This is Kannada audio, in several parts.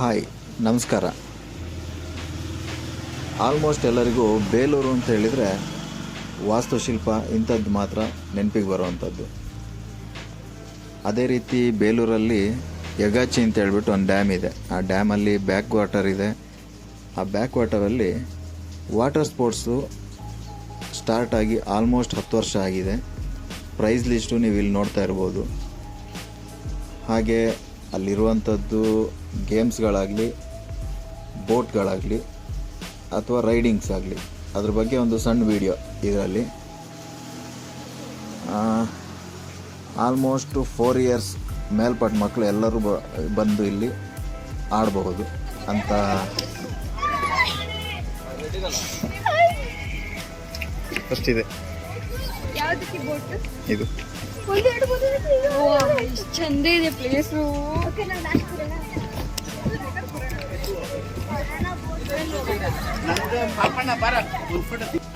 ಹಾಯ್, ನಮಸ್ಕಾರ. ಆಲ್ಮೋಸ್ಟ್ ಎಲ್ಲರಿಗೂ ಬೇಲೂರು ಅಂತ ಹೇಳಿದರೆ ವಾಸ್ತುಶಿಲ್ಪ ಇಂಥದ್ದು ಮಾತ್ರ, ನೆನಪಿಗೆ ಬರುವಂಥದ್ದು. ಅದೇ ರೀತಿ ಬೇಲೂರಲ್ಲಿ ಯಗಾಚಿ ಅಂತ ಹೇಳ್ಬಿಟ್ಟು ಒಂದು ಡ್ಯಾಮ್ ಇದೆ. ಆ ಡ್ಯಾಮಲ್ಲಿ ಬ್ಯಾಕ್ ವಾಟರ್ ಇದೆ. ಆ ಬ್ಯಾಕ್ ವಾಟರಲ್ಲಿ ವಾಟರ್ ಸ್ಪೋರ್ಟ್ಸು ಸ್ಟಾರ್ಟ್ ಆಗಿ ಆಲ್ಮೋಸ್ಟ್ ಹತ್ತು ವರ್ಷ ಆಗಿದೆ. ಪ್ರೈಸ್ ಲಿಸ್ಟು ನೀವು ಇಲ್ಲಿ ನೋಡ್ತಾ ಇರ್ಬೋದು. ಹಾಗೆ ಅಲ್ಲಿರುವಂಥದ್ದು ಗೇಮ್ಸ್ಗಳಾಗಲಿ ಬೋಟ್ಗಳಾಗಲಿ ಅಥವಾ ರೈಡಿಂಗ್ಸ್ ಆಗಲಿ ಅದ್ರ ಬಗ್ಗೆ ಒಂದು ಸಣ್ಣ ವಿಡಿಯೋ ಇದರಲ್ಲಿ. ಆಲ್ಮೋಸ್ಟ್ ಫೋರ್ ಇಯರ್ಸ್ ಮೇಲ್ಪಟ್ಟ ಮಕ್ಕಳು ಎಲ್ಲರೂ ಬ ಬಂದು ಇಲ್ಲಿ ಆಡಬಹುದು ಅಂತ. ಅಷ್ಟಿದೆ ಯಾವ್ದಕ್ಕೆ ಬೋಟ್? ಇದು. ಎಷ್ಟು ಚಂದ ಇದೆ ಪ್ಲೇಸು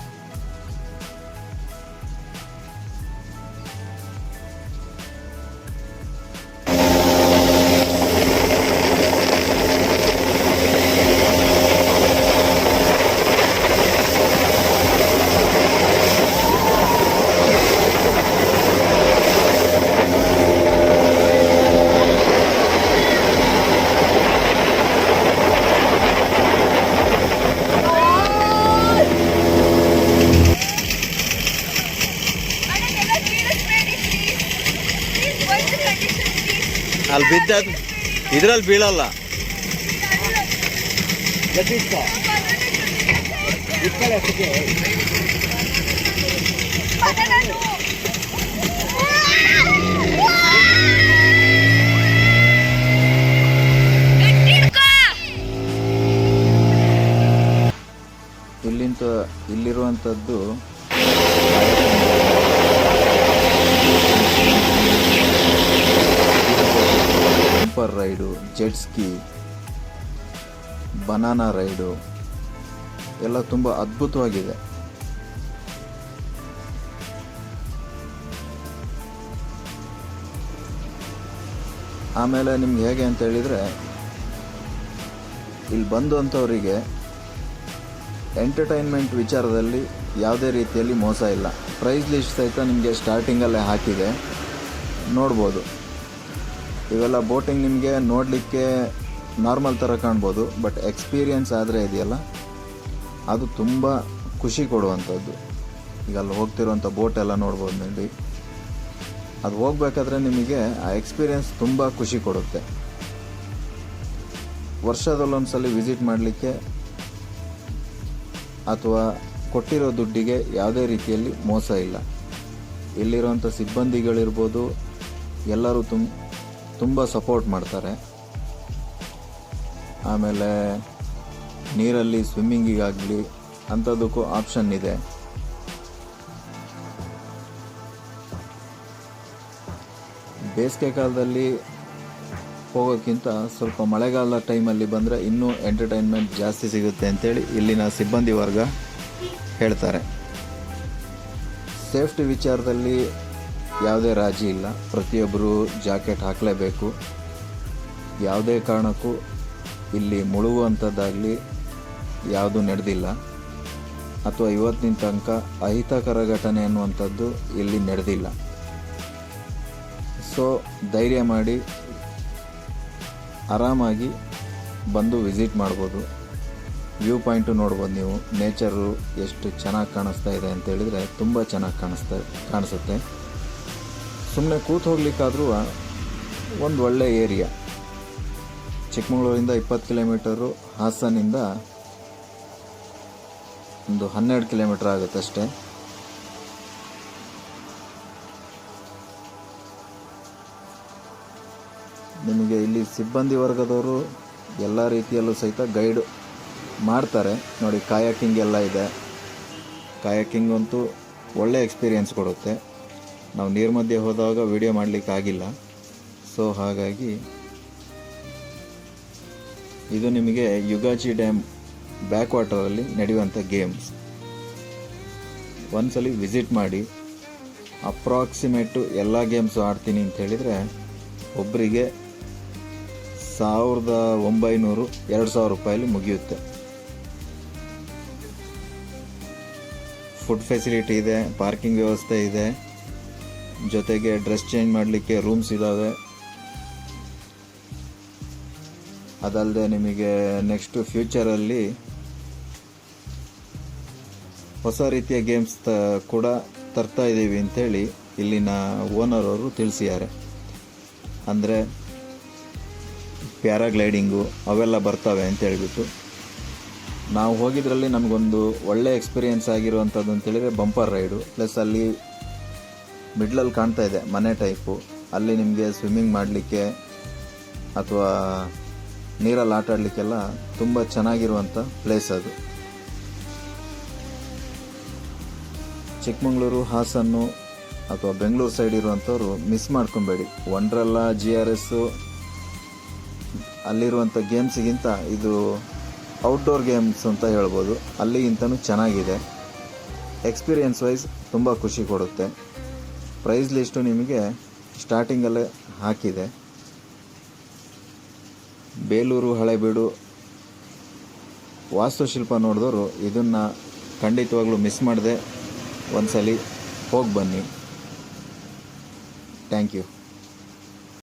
ಅಲ್ಲಿ ಬಿದ್ದ ಇದ್ರಲ್ಲಿ ಬೀಳಲ್ಲ. ಇಲ್ಲಿಂತ ಇಲ್ಲಿರುವಂಥದ್ದು jumper ride, jet ski, banana ride, ಎಲ್ಲ ತುಂಬ ಅದ್ಭುತವಾಗಿದೆ. ಆಮೇಲೆ ನಿಮ್ಗೆ ಹೇಗೆ ಅಂತ ಹೇಳಿದರೆ, ಇಲ್ಲಿ ಬಂದು ಅಂಥವರಿಗೆ ಎಂಟರ್ಟೈನ್ಮೆಂಟ್ ವಿಚಾರದಲ್ಲಿ ಯಾವುದೇ ರೀತಿಯಲ್ಲಿ ಮೋಸ ಇಲ್ಲ. ಪ್ರೈಸ್ ಲಿಸ್ಟ್ ಸಹಿತ ನಿಮಗೆ ಸ್ಟಾರ್ಟಿಂಗಲ್ಲೇ ಹಾಕಿದೆ. ನೋಡ್ಬೋದು. ಇವೆಲ್ಲ ಬೋಟಿಂಗ್ ನಿಮಗೆ ನೋಡಲಿಕ್ಕೆ ನಾರ್ಮಲ್ ಥರ ಕಾಣ್ಬೋದು, ಬಟ್ ಎಕ್ಸ್ಪೀರಿಯನ್ಸ್ ಆದರೆ ಇದೆಯಲ್ಲ, ಅದು ತುಂಬ ಖುಷಿ ಕೊಡುವಂಥದ್ದು. ಈಗ ಅಲ್ಲಿ ಹೋಗ್ತಿರುವಂಥ ಬೋಟ್ ಎಲ್ಲ ನೋಡ್ಬೋದು ನೋಡಿ ಅದು ಹೋಗ್ಬೇಕಾದ್ರೆ ನಿಮಗೆ ಆ ಎಕ್ಸ್ಪೀರಿಯನ್ಸ್ ತುಂಬ ಖುಷಿ ಕೊಡುತ್ತೆ. ವರ್ಷದಲ್ಲೊಂದ್ಸಲಿ ವಿಸಿಟ್ ಮಾಡಲಿಕ್ಕೆ ಅಥವಾ ಕೊಟ್ಟಿರೋ ದುಡ್ಡಿಗೆ ಯಾವುದೇ ರೀತಿಯಲ್ಲಿ ಮೋಸ ಇಲ್ಲ. ಇಲ್ಲಿರುವಂಥ ಸಿಬ್ಬಂದಿಗಳಿರ್ಬೋದು, ಎಲ್ಲರೂ ತುಂಬ ತುಂಬ ಸಪೋರ್ಟ್ ಮಾಡ್ತಾರೆ. ಆಮೇಲೆ ನೀರಲ್ಲಿ ಸ್ವಿಮ್ಮಿಂಗಿಗಾಗಲಿ ಅಂಥದ್ದಕ್ಕೂ ಆಪ್ಷನ್ ಇದೆ. ಬೇಸಿಗೆ ಕಾಲದಲ್ಲಿ ಹೋಗೋಕ್ಕಿಂತ ಸ್ವಲ್ಪ ಮಳೆಗಾಲದ ಟೈಮಲ್ಲಿ ಬಂದರೆ ಇನ್ನೂ ಎಂಟರ್ಟೈನ್ಮೆಂಟ್ ಜಾಸ್ತಿ ಸಿಗುತ್ತೆ ಅಂತೇಳಿ ಇಲ್ಲಿನ ಸಿಬ್ಬಂದಿ ವರ್ಗ ಹೇಳ್ತಾರೆ. ಸೇಫ್ಟಿ ವಿಚಾರದಲ್ಲಿ ಯಾವುದೇ ರಾಜಿ ಇಲ್ಲ. ಪ್ರತಿಯೊಬ್ಬರು ಜಾಕೆಟ್ ಹಾಕಲೇಬೇಕು. ಯಾವುದೇ ಕಾರಣಕ್ಕೂ ಇಲ್ಲಿ ಮುಳುಗುವಂಥದ್ದಾಗಲಿ ಯಾವುದು ನಡೆದಿಲ್ಲ. ಅಥವಾ ಇವತ್ತಿನ ತನಕ ಅಹಿತಕರ ಘಟನೆ ಅನ್ನುವಂಥದ್ದು ಇಲ್ಲಿ ನಡೆದಿಲ್ಲ. ಸೊ, ಧೈರ್ಯ ಮಾಡಿ ಆರಾಮಾಗಿ ಬಂದು ವಿಸಿಟ್ ಮಾಡ್ಬೋದು. ವ್ಯೂ ಪಾಯಿಂಟು ನೋಡ್ಬೋದು ನೀವು. ನೇಚರು ಎಷ್ಟು ಚೆನ್ನಾಗಿ ಕಾಣಿಸ್ತಾ ಇದೆ ಅಂತ ಹೇಳಿದರೆ ತುಂಬ ಚೆನ್ನಾಗಿ ಕಾಣಿಸ್ತಾ ಕಾಣಿಸುತ್ತೆ. ಸುಮ್ಮನೆ ಕೂತು ಹೋಗ್ಲಿಕ್ಕಾದ್ರೂ ಒಂದು ಒಳ್ಳೆ ಏರಿಯಾ. ಚಿಕ್ಕಮಗಳೂರಿಂದ ಇಪ್ಪತ್ತು ಕಿಲೋಮೀಟರು, ಹಾಸನಿಂದ ಒಂದು ಹನ್ನೆರಡು ಕಿಲೋಮೀಟರ್ ಆಗುತ್ತೆ ಅಷ್ಟೇ. ನಿಮಗೆ ಇಲ್ಲಿ ಸಿಬ್ಬಂದಿ ವರ್ಗದವರು ಎಲ್ಲ ರೀತಿಯಲ್ಲೂ ಸಹಿತ ಗೈಡ್ ಮಾಡ್ತಾರೆ. ನೋಡಿ, ಕಾಯಕಿಂಗ್ ಎಲ್ಲ ಇದೆ. ಕಾಯಕಿಂಗ್ ಅಂತೂ ಒಳ್ಳೆ ಎಕ್ಸ್ಪೀರಿಯೆನ್ಸ್ ಕೊಡುತ್ತೆ. ನಾವು ನೀರು ಮಧ್ಯೆ ಹೋದಾಗ ವಿಡಿಯೋ ಮಾಡಲಿಕ್ಕೆ ಆಗಿಲ್ಲ ಸೊ ಹಾಗಾಗಿ ಇದು ನಿಮಗೆ ಯುಗಾಚಿ ಡ್ಯಾಮ್ ಬ್ಯಾಕ್ ವಾಟರಲ್ಲಿ ನಡೆಯುವಂಥ ಗೇಮ್ಸ್ ಒಂದ್ಸಲಿ ವಿಸಿಟ್ ಮಾಡಿ ಅಪ್ರಾಕ್ಸಿಮೇಟು ಎಲ್ಲ ಗೇಮ್ಸು ಆಡ್ತೀನಿ ಅಂತ ಹೇಳಿದರೆ ಒಬ್ಬರಿಗೆ ಸಾವಿರದ ಒಂಬೈನೂರು ಎರಡು ಸಾವಿರ ರೂಪಾಯಲ್ಲಿ ಮುಗಿಯುತ್ತೆ. ಫುಡ್ ಫೆಸಿಲಿಟಿ ಇದೆ ಪಾರ್ಕಿಂಗ್ ವ್ಯವಸ್ಥೆ ಇದೆ. ಜೊತೆಗೆ ಡ್ರೆಸ್ ಚೇಂಜ್ ಮಾಡಲಿಕ್ಕೆ ರೂಮ್ಸ್ ಇದ್ದಾವೆ ಅದಲ್ಲದೆ ನಿಮಗೆ ನೆಕ್ಸ್ಟ್ ಫ್ಯೂಚರಲ್ಲಿ ಹೊಸ ರೀತಿಯ ಗೇಮ್ಸ್ ತ ಕೂಡ ತರ್ತಾ ಇದ್ದೀವಿ ಅಂಥೇಳಿ ಇಲ್ಲಿನ ಓನರ್ ಅವರು ತಿಳಿಸಿದ್ದಾರೆ. ಅಂದರೆ ಪ್ಯಾರಾಗ್ಲೈಡಿಂಗು ಅವೆಲ್ಲ ಬರ್ತವೆ ಅಂತ ಹೇಳಿಬಿಟ್ಟು. ನಾವು ಹೋಗಿದ್ರಲ್ಲಿ ನಮಗೊಂದು ಒಳ್ಳೆ ಎಕ್ಸ್ಪೀರಿಯೆನ್ಸ್ ಆಗಿರುವಂಥದ್ದು ಅಂತೇಳಿದರೆ ಬಂಪರ್ ರೈಡು. ಪ್ಲಸ್ ಅಲ್ಲಿ ಮಿಡ್ಲಲ್ಲಿ ಕಾಣ್ತಾ ಇದೆ, ಮನೆ ಟೈಪು ಅಲ್ಲಿ ನಿಮಗೆ ಸ್ವಿಮ್ಮಿಂಗ್ ಮಾಡಲಿಕ್ಕೆ ಅಥವಾ ನೀರಲ್ಲಿ ಆಟ ಆಡಲಿಕ್ಕೆಲ್ಲ ತುಂಬ ಚೆನ್ನಾಗಿರುವಂಥ ಪ್ಲೇಸ್ ಅದು. ಚಿಕ್ಕಮಗಳೂರು, ಹಾಸನ್ನು ಅಥವಾ ಬೆಂಗಳೂರು ಸೈಡ್ ಇರುವಂಥವ್ರು ಮಿಸ್ ಮಾಡ್ಕೊಬೇಡಿ. ಒಂಡ್ರಲ್ಲ ಜಿ ಆರ್ ಎಸ್ಸು ಅಲ್ಲಿರುವಂಥ ಗೇಮ್ಸಿಗಿಂತ ಇದು ಔಟ್ಡೋರ್ ಗೇಮ್ಸ್ ಅಂತ ಹೇಳ್ಬೋದು. ಅಲ್ಲಿಗಿಂತನೂ ಚೆನ್ನಾಗಿದೆ. ಎಕ್ಸ್ಪೀರಿಯನ್ಸ್ ವೈಸ್ ತುಂಬ ಖುಷಿ ಕೊಡುತ್ತೆ. ಪ್ರೈಸ್ ಲಿಸ್ಟು ನಿಮಗೆ ಸ್ಟಾರ್ಟಿಂಗಲ್ಲೇ ಹಾಕಿದೆ. ಬೇಲೂರು, ಹಳೆಬೀಡು, ವಾಸ್ತುಶಿಲ್ಪ ನೋಡಿದವರು ಇದನ್ನು ಖಂಡಿತವಾಗ್ಲೂ ಮಿಸ್ ಮಾಡದೆ ಸಲ ಹೋಗಿ ಬನ್ನಿ. Thank you.